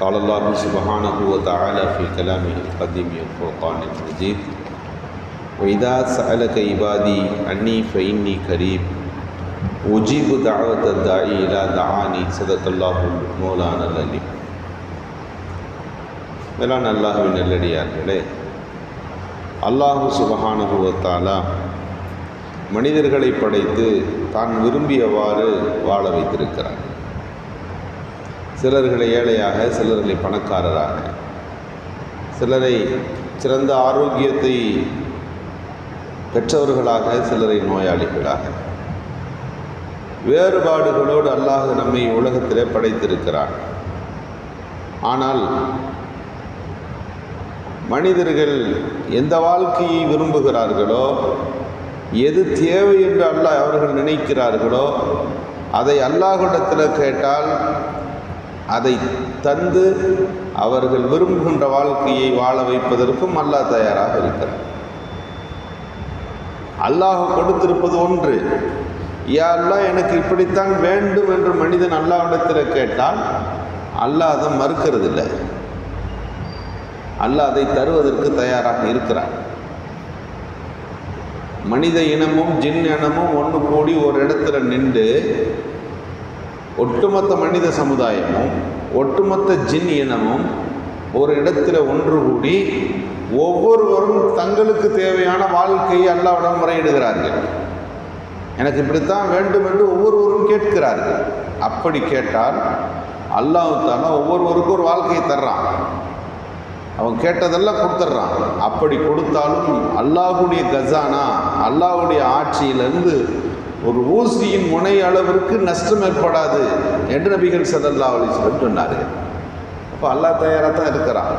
قال الله سبحانه وتعالى في كلامه القديم الفرقان المجيد وإذا سألك عبادي عني فإني قريب أجيب دعوة الداعي إلى دعاني صدق الله مولانا العليم மேலான அல்லாஹுவின் நல்லடியார்களே அல்லாஹு சுபஹானுபவத்தாலா மனிதர்களை படைத்து தான் விரும்பியவாறு வாழ வைத்திருக்கிறார் சிலர்களை ஏழையாக சிலர்களை பணக்காரராக. சிலரை சிறந்த ஆரோக்கியத்தை பெற்றவர்களாக சிலரை நோயாளிகளாக. வேறுபாடுகளோடு அல்லாஹ் நம்மை உலகத்திலே படைத்திருக்கிறார் ஆனால் மனிதர்கள் எந்த வாழ்க்கையை விரும்புகிறார்களோ எது தேவை என்று அல்லாஹ் அவர்கள் நினைக்கிறார்களோ அதை அல்லாஹிடத்தில் கேட்டால் அதை தந்து அவர்கள் விரும்புகின்ற வாழ்க்கையை வாழ வைப்பதற்கும் அல்லாஹ் தயாராக இருக்கிறார் அல்லாஹ் கொடுத்திருப்பது ஒன்று. யா அல்லாஹ் எனக்கு இப்படித்தான் வேண்டும் என்று மனிதன் அல்லாவிடத்தில் கேட்டால் அல்லாஹ் அதை மறுக்கிறதில்லை. அல்லாஹ் அதை தருவதற்கு தயாராக இருக்கிறார் மனித இனமும் ஜின் இனமும் ஒன்று கூடி ஒரு இடத்துல நின்று ஒட்டுமொத்த மனித சமுதாயமும் ஒட்டுமொத்த ஜின் இனமும் ஒரு இடத்துல ஒன்று கூடி ஒவ்வொருவரும் தங்களுக்கு தேவையான வாழ்க்கையை அல்லாவிடம் முறையிடுகிறார்கள். எனக்கு இப்படித்தான் வேண்டும் என்று ஒவ்வொருவரும் கேட்கிறார்கள். அப்படி கேட்டால் அல்லாஹு ஒவ்வொருவருக்கும் ஒரு வாழ்க்கையை தர்றான். அவன் கேட்டதெல்லாம் கொடுத்துட்றான். அப்படி கொடுத்தாலும் அல்லாஹுடைய கஜானா அல்லாஹுடைய ஆட்சியிலேருந்து ஒரு ஊசியின் முனை அளவிற்கு நஷ்டம் ஏற்படாது என்று நபிகள் சதல்லா அலிஸ்லம் சொன்னார் அப்போ அல்லாஹ் தயாராக தான் இருக்கிறான்.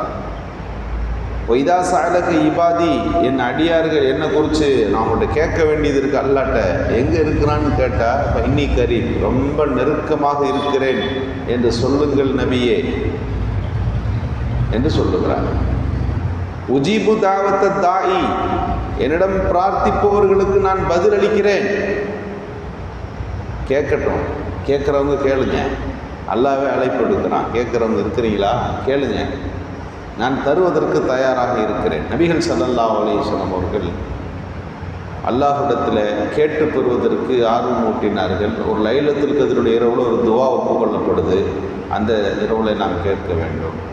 ஒய்தா சாலக இபாதி என் அடியார்கள் என்ன குறித்து நான் உங்கள்கிட்ட கேட்க வேண்டியது இருக்குது அல்லாட்ட. எங்கே இருக்கிறான்னு கேட்டால் இப்போ இன்னி கரி ரொம்ப நெருக்கமாக இருக்கிறேன் என்று சொல்லுங்கள் நபியே. என்று சொல்லுகிறார். உஜீபு தாவத்த தாயி என்னிடம் பிரார்த்திப்பவர்களுக்கு நான் பதில் அளிக்கிறேன் கேட்கட்டும். கேட்குறவங்க கேளுங்க. அல்லாவே அழைப்பு எடுக்கிறான் கேட்குறவங்க இருக்கிறீங்களா? கேளுங்க. நான் தருவதற்கு தயாராக இருக்கிறேன். நபிகள் சல்லல்லா அலிஸ்லாம் அவர்கள் அல்லாஹிடத்தில் கேட்டு பெறுவதற்கு ஆர்வம் ஊட்டினார்கள். ஒரு லைலத்திற்கு அதனுடைய இரவில் ஒரு துவா ஒப்புக்கொள்ளப்படுது. அந்த இரவில் நாம் கேட்க வேண்டும்.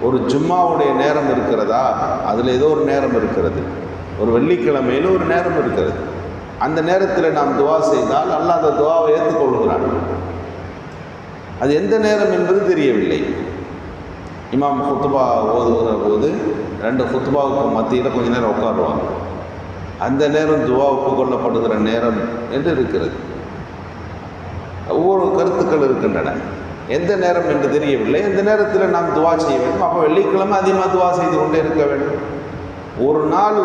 ஒரு ஜும்மாவுடைய நேரம் இருக்கிறதா? அதில் ஏதோ ஒரு நேரம் இருக்கிறது. ஒரு வெள்ளிக்கிழமையில் ஒரு நேரம் இருக்கிறது. அந்த நேரத்தில் நாம் துவா செய்தால் அல்லாஹ் அந்த துவாவை ஏற்றுக்கொள்கிறான் அது எந்த நேரம் என்பது தெரியவில்லை. இமாம் குத்துபா ஓதுகிற போது ரெண்டு குத்துபாவுக்கு மத்தியில் கொஞ்ச நேரம் உட்காருவாங்க. அந்த நேரம் துவா ஒப்புக்கொள்ளப்படுகிற நேரம் என்று இருக்கிறது. ஒவ்வொரு கருத்துக்கள் இருக்கின்றன. எந்த நேரம் என்று தெரியவில்லை. எந்த நேரத்தில் நாம் துவா செய்ய வேண்டும்? அப்போ வெள்ளிக்கிழமை அதிகமாக துவா செய்து கொண்டே இருக்க வேண்டும். ஒரு நாள்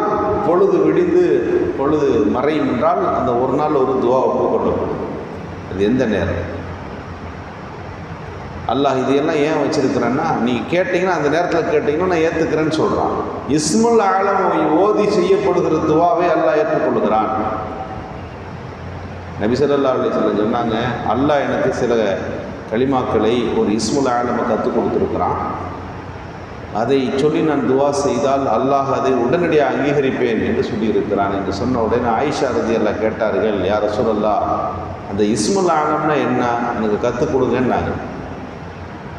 பொழுது விடிந்து பொழுது மறையும் என்றால் அந்த ஒரு நாள் ஒரு துவா ஒப்புக்கொள்ளும் அது எந்த நேரம்? அல்லாஹ் இதையெல்லாம் ஏன் வச்சிருக்கிறேன்னா நீ கேட்டிங்கன்னா அந்த நேரத்தில் கேட்டிங்கன்னா நான் ஏற்றுக்கிறேன்னு சொல்கிறான் இஸ்முல் ஆலம் ஓதி செய்யப்படுகிற துவாவை அல்லாஹ் ஏற்றுக்கொள்கிறான் நபிசல்லா அலி சொன்னாங்க அல்லாஹ் எனக்கு சில களிமாக்களை ஒரு இஸ்முல் ஆலமை கற்றுக் கொடுத்துருக்குறான். அதை சொல்லி நான் துவா செய்தால் அல்லாஹ் அதை உடனடியாக அங்கீகரிப்பேன் என்று சொல்லியிருக்கிறான் என்று சொன்ன உடனே ஆயிஷா ரதி எல்லாம் கேட்டார்கள் யார் சொல்லல்லா அந்த இஸ்முல் ஆனம்னா என்ன? எனக்கு கற்றுக் கொடுங்கன்னாங்க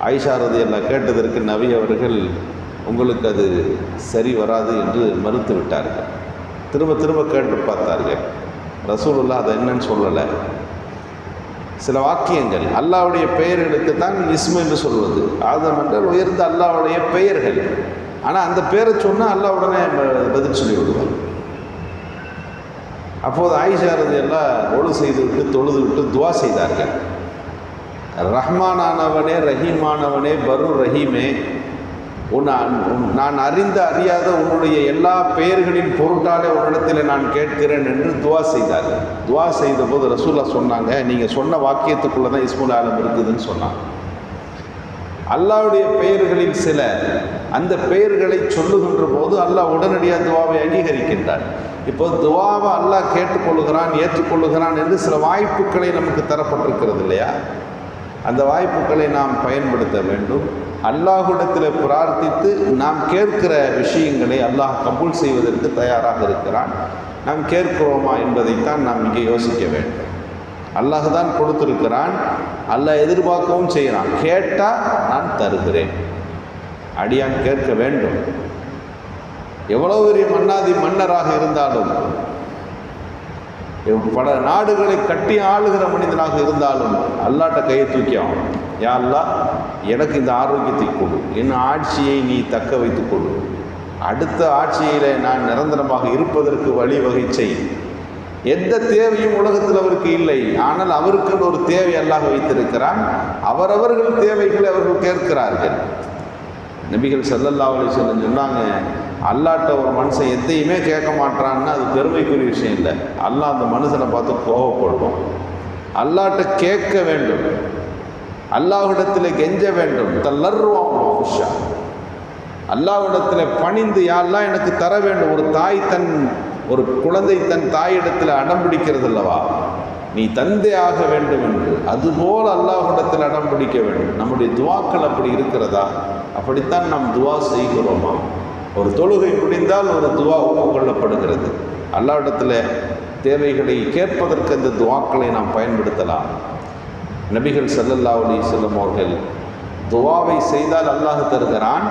ஆயிஷா ரதி எல்லாம் கேட்டதற்கு நவி அவர்கள் உங்களுக்கு அது சரி வராது என்று மறுத்து விட்டார்கள். திரும்ப திரும்ப கேட்டு பார்த்தார்கள். ரசூலுல்லா அதை என்னன்னு சொல்லலை. சில வாக்கியங்கள். அல்லாவுடைய பெயர்களுக்கு தான் இஸ்மு என்று சொல்வது. ஆதம் என்றால் உயர்ந்த அல்லாவுடைய பெயர்கள். ஆனால் அந்த பேரை சொன்னால் அல்லா உடனே பதில் சொல்லி விடுவார் அப்போது ஆயிஷாரது எல்லாம் ஒழு செய்து விட்டு தொழுது விட்டு துவா செய்தார்கள். ரஹ்மானானவனே ரஹீமானவனே பரு ரஹீமே உன் நான் அறிந்த அறியாத உன்னுடைய எல்லா பெயர்களின் பொருட்டாலே உன்னிடத்தில் நான் கேட்கிறேன் என்று துவா செய்தார். துவா செய்தபோது ரசூல்லா சொன்னாங்க நீங்கள் சொன்ன வாக்கியத்துக்குள்ளே தான் இஸ்முல் ஆலம் இருக்குதுன்னு சொன்னாங்க. அல்லாவுடைய பெயர்களில் சில அந்த பெயர்களை சொல்லுகின்ற போது அல்லாஹ் உடனடியாக துவாவை அங்கீகரிக்கின்றார் இப்போ துவாவை அல்லாஹ் கேட்டுக்கொள்ளுகிறான் ஏற்றுக்கொள்ளுகிறான் என்று சில வாய்ப்புகளை நமக்கு தரப்பட்டிருக்கிறது இல்லையா? அந்த வாய்ப்புகளை நாம் பயன்படுத்த வேண்டும். அல்லாஹுடத்தில் பிரார்த்தித்து நாம் கேட்கிற விஷயங்களை அல்லாஹ் கபூல் செய்வதற்கு தயாராக இருக்கிறான். நாம் கேட்கிறோமா என்பதைத்தான் நாம் இங்கே யோசிக்க வேண்டும். அல்லாஹ் தான் கொடுத்திருக்கிறான். அல்லாஹ் எதிர்பார்க்கவும் செய்கிறான். கேட்டால் நான் தருகிறேன். அடியான் கேட்க வேண்டும். எவ்வளவு பெரிய மன்னாதி மன்னராக இருந்தாலும் பல நாடுகளை கட்டி ஆளுகிற மனிதனாக இருந்தாலும் அல்லாட்ட கையை தூக்கி ஆகும் யா எனக்கு இந்த ஆரோக்கியத்தை கொடு. என் ஆட்சியை நீ தக்க வைத்துக் கொடு. அடுத்த ஆட்சியில் நான் நிரந்தரமாக இருப்பதற்கு வழிவகை செய். எந்த தேவையும் உலகத்தில் அவருக்கு இல்லை. ஆனால் அவருக்கு ஒரு தேவை அல்லாஹ் வைத்திருக்கிறான். அவரவர்கள் தேவைகளை அவர்கள் கேட்கிறார்கள். நபிகள் ஸல்லல்லாஹு சொல்லி சொன்னாங்க அல்லாட்ட ஒரு மனுஷன் எதையுமே கேட்க மாட்டான்னா அது பெருமைக்குரிய விஷயம் இல்லை. அல்லாஹ் அந்த மனுஷனை பார்த்து கோபப்படுவோம் அல்லாட்ட கேட்க வேண்டும். அல்லாஹிடத்தில் கெஞ்ச வேண்டும். தல்லர்வாம் உஷா பணிந்து யாரெல்லாம் எனக்கு தர வேண்டும்? ஒரு தாய் தன் ஒரு குழந்தை தன் தாயிடத்தில் அடம் பிடிக்கிறது அல்லவா? நீ தந்தை ஆக வேண்டும் என்று. அதுபோல் அல்லாஹிடத்தில் அடம் பிடிக்க வேண்டும். நம்முடைய துவாக்கள் அப்படி இருக்கிறதா? அப்படித்தான் நாம் துவா செய்கிறோமா? ஒரு தொழுகை முடிந்தால் ஒரு துவா ஒப்புக்கொள்ளப்படுகிறது அல்லாவிடத்தில் தேவைகளை கேட்பதற்கு அந்த துவாக்களை நாம் பயன்படுத்தலாம். நபிகள் ஸல்லல்லாஹு அலி வஸல்லம் அவர்கள் துவாவை செய்தால் அல்லாஹ் தருகிறான்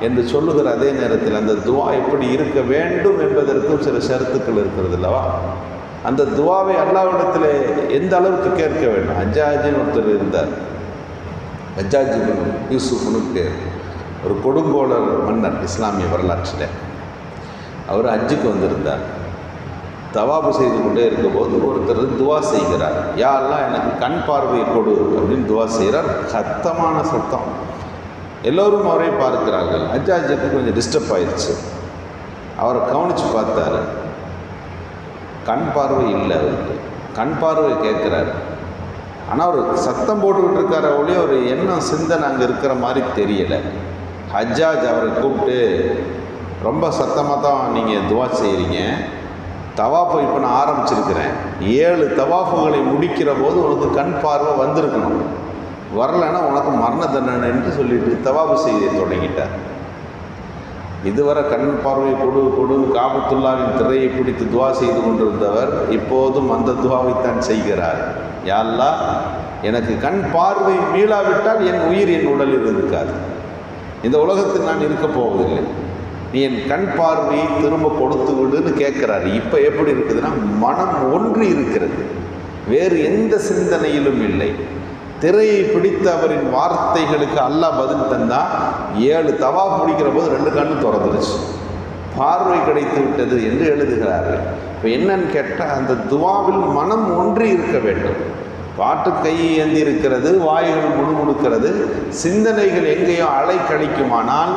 என்று சொல்லுகிற அதே நேரத்தில் அந்த துவா எப்படி இருக்க வேண்டும் என்பதற்கும் சில ஷரத்துக்கள் இருக்கிறது அல்லவா? அந்த துவாவை அல்லாவிடத்தில் எந்த அளவுக்கு கேட்க வேண்டும்? ஹஜ்ஜாஜின்னு ஒருத்தர் இருந்தார். அஜாஜின் யூசுஃப்னு பேர். ஒரு கொடுங்கோளர் மன்னர் இஸ்லாமிய வரலாற்றில். அவர் ஹஜ்ஜுக்கு வந்திருந்தார். தவாபு செய்து கொண்டே இருக்கும்போது ஒருத்தர் துவா செய்கிறார். யாரெல்லாம் எனக்கு கண் பார்வையை கொடு அப்படின்னு துவா செய்கிறார். சத்தமான சத்தம். எல்லோரும் அவரை பார்க்கிறார்கள். ஹஜ்ஜாஜுக்கு கொஞ்சம் டிஸ்டர்ப் ஆயிடுச்சு. அவரை கவனித்து பார்த்தாரு. கண் பார்வை இல்லை அவருக்கு. கண் பார்வை கேட்குறாரு. ஆனால் அவர் சத்தம் போட்டுக்கிட்டு இருக்கார ஒழிய ஒரு எண்ணம் சிந்தனை அங்கே இருக்கிற மாதிரி தெரியலை. ஹஜ்ஜாஜ் அவரை கூப்பிட்டு ரொம்ப சத்தமாக தான் நீங்கள் துவா செய்கிறீங்க தவாஃபை இப்போ நான் ஆரம்பிச்சிருக்கிறேன். ஏழு தவாஃபுகளை முடிக்கிற போது உனக்கு கண் பார்வை வந்திருக்கணும். வரலைன்னா உனக்கு மரண தண்டனைன்னு சொல்லிட்டு தவாபு செய்ய தொடங்கிட்டார். இதுவரை கண் பார்வை கொடு கொடு காபத்துல்லாவின் திரையை பிடித்து துவா செய்து கொண்டிருந்தவர் இப்போதும் அந்த துவாவைத்தான் செய்கிறார். யாரெல்லாம் எனக்கு கண் பார்வை மீளாவிட்டால் என் உயிர் என் உடலில் இருக்காது. இந்த உலகத்தில் நான் இருக்க போவதில்லை. நீ என் கண் பார்வையை திரும்ப கொடுத்து விடுன்னு கேட்குறாரு. இப்போ எப்படி இருக்குதுன்னா மனம் ஒன்று இருக்கிறது. வேறு எந்த சிந்தனையிலும் இல்லை. திரையை பிடித்த அவரின் வார்த்தைகளுக்கு அல்லாஹ் பதில் தந்தா ஏழு தவா பிடிக்கிற போது ரெண்டு கண்ணு திறந்துருச்சு. பார்வை கிடைத்து விட்டது என்று எழுதுகிறார்கள். இப்போ என்னன்னு கேட்டால் அந்த துவாவில் மனம் ஒன்றி இருக்க வேண்டும். பாட்டு கை ஏந்தி இருக்கிறது வாய்கள் முடுமுடுக்கிறது சிந்தனைகள் எங்கேயோ அலை கழிக்குமானால்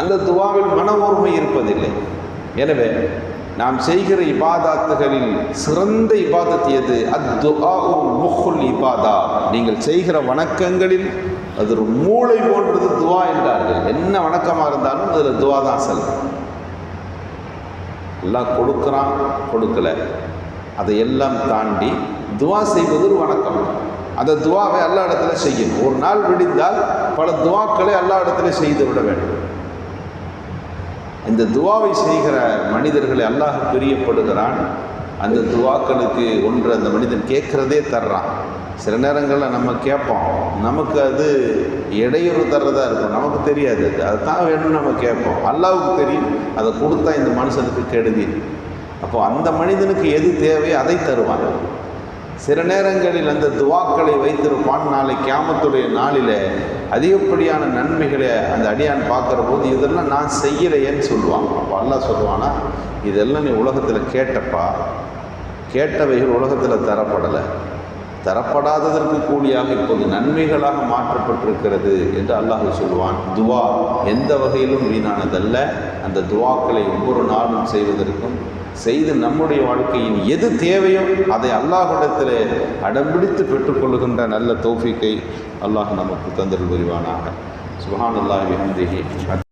அந்த துவாவில் மன ஓர்மை இருப்பதில்லை. எனவே நாம் செய்கிற இபாதாத்துகளில் சிறந்த இபாதத் எது? அத்துஆ முஹுல் இபாதா. நீங்கள் செய்கிற வணக்கங்களில் அது ஒரு மூளை போன்றது துவா என்றார்கள். என்ன வணக்கமாக இருந்தாலும் அதில் துவா தான் செல்லும். எல்லாம் கொடுக்குறான் கொடுக்கல. அதையெல்லாம் தாண்டி துவா செய்வது ஒரு வணக்கம். அந்த துவாவை எல்லா இடத்துல செய்யணும். ஒரு நாள் விடிந்தால் பல துவாக்களை எல்லா இடத்துல செய்து விட வேண்டும். இந்த துவாவை செய்கிற மனிதர்களை அல்லாஹ் பிரியப்படுகிறான். அந்த துவாக்களுக்கு ஒன்று அந்த மனிதன் கேட்குறதே தர்றான். சில நேரங்களில் நம்ம கேட்போம். நமக்கு அது இடையூறு தர்றதா இருக்கும். நமக்கு தெரியாது. அது அதுதான் வேணும்னு நம்ம கேட்போம். அல்லாவுக்கு தெரியும். அதை கொடுத்தா இந்த மனுஷனுக்கு கெடுதி. அப்போ அந்த மனிதனுக்கு எது தேவை அதை தருவான் சில நேரங்களில் அந்த துவாக்களை வைத்திருப்பான். நாளை கியாமத்துடைய நாளில் அதிகப்படியான நன்மைகளை அந்த அடியான் பார்க்குற போது இதெல்லாம் நான் செய்யலையேன்னு சொல்லுவான். அப்போ அல்லாஹ் சொல்லுவானா இதெல்லாம் நீ உலகத்தில் கேட்டப்பா. கேட்டவைகள் உலகத்தில் தரப்படலை. தரப்படாததற்கு கூலியாக இப்போது நன்மைகளாக மாற்றப்பட்டிருக்கிறது என்று அல்லாஹ் சொல்லுவான். துவா எந்த வகையிலும் வீணானதல்ல. அந்த துவாக்களை ஒவ்வொரு நாளும் செய்வதற்கும் செய்து நம்முடைய வாழ்க்கையின் எது தேவையோ அதை அல்லாஹிடத்தில் அடம்பிடித்து பெற்றுக்கொள்கின்ற நல்ல தௌஃபிக்கை அல்லாஹ் நமக்கு தந்தல் புரிவானாக. சுபஹான் அல்லாஹ்